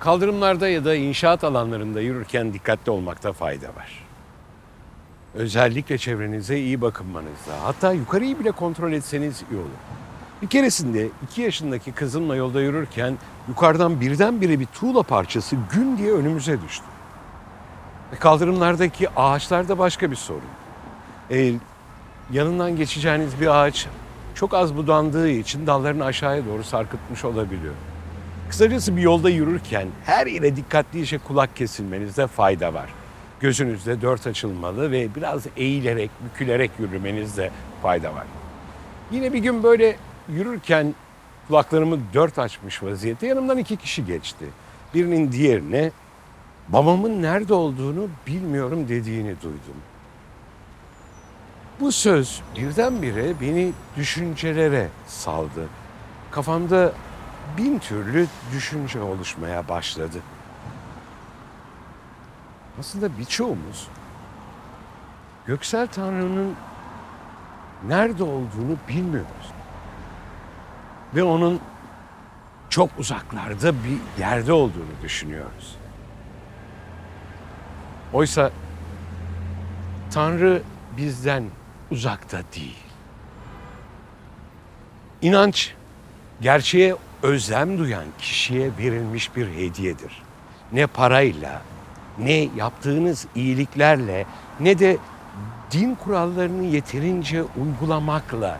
Kaldırımlarda ya da inşaat alanlarında yürürken dikkatli olmakta fayda var. Özellikle çevrenize iyi bakınmanızda, hatta yukarıyı bile kontrol etseniz iyi olur. Bir keresinde iki yaşındaki kızımla yolda yürürken yukarıdan birdenbire bir tuğla parçası gün diye önümüze düştü. Ve Kaldırımlardaki ağaçlar da başka bir sorun. Ee, yanından geçeceğiniz bir ağaç çok az budandığı için dallarını aşağıya doğru sarkıtmış olabiliyor. Kısacası bir yolda yürürken her yere dikkatlice kulak kesilmenizde fayda var. Gözünüzde dört açılmalı ve biraz eğilerek, bükülerek yürümenizde fayda var. Yine bir gün böyle yürürken kulaklarımı dört açmış vaziyette yanımdan iki kişi geçti. Birinin diğerine babamın nerede olduğunu bilmiyorum dediğini duydum. Bu söz birdenbire beni düşüncelere saldı. Kafamda bin türlü düşünce oluşmaya başladı. Aslında birçoğumuz Göksel Tanrı'nın nerede olduğunu bilmiyoruz. Ve onun çok uzaklarda bir yerde olduğunu düşünüyoruz. Oysa Tanrı bizden uzakta değil. İnanç gerçeğe özlem duyan kişiye verilmiş bir hediyedir. Ne parayla, ne yaptığınız iyiliklerle, ne de din kurallarını yeterince uygulamakla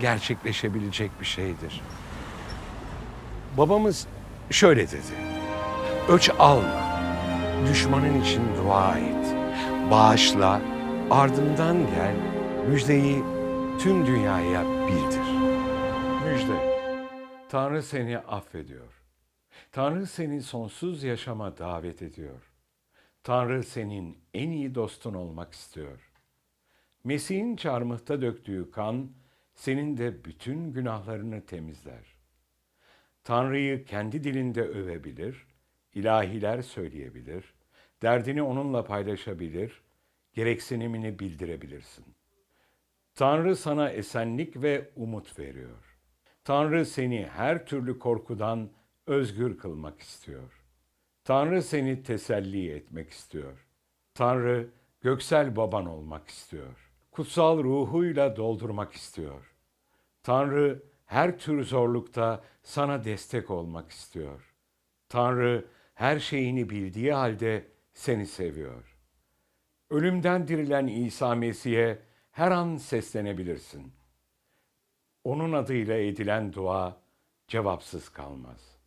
gerçekleşebilecek bir şeydir. Babamız şöyle dedi. Öç alma. Düşmanın için dua et. Bağışla. Ardından gel. Müjdeyi tüm dünyaya bildir. Müjde. Tanrı seni affediyor. Tanrı seni sonsuz yaşama davet ediyor. Tanrı senin en iyi dostun olmak istiyor. Mesih'in çarmıhta döktüğü kan senin de bütün günahlarını temizler. Tanrı'yı kendi dilinde övebilir, ilahiler söyleyebilir, derdini onunla paylaşabilir, gereksinimini bildirebilirsin. Tanrı sana esenlik ve umut veriyor. Tanrı seni her türlü korkudan özgür kılmak istiyor. Tanrı seni teselli etmek istiyor. Tanrı göksel baban olmak istiyor. Kutsal ruhuyla doldurmak istiyor. Tanrı her tür zorlukta sana destek olmak istiyor. Tanrı her şeyini bildiği halde seni seviyor. Ölümden dirilen İsa Mesih'e her an seslenebilirsin. Onun adıyla edilen dua cevapsız kalmaz.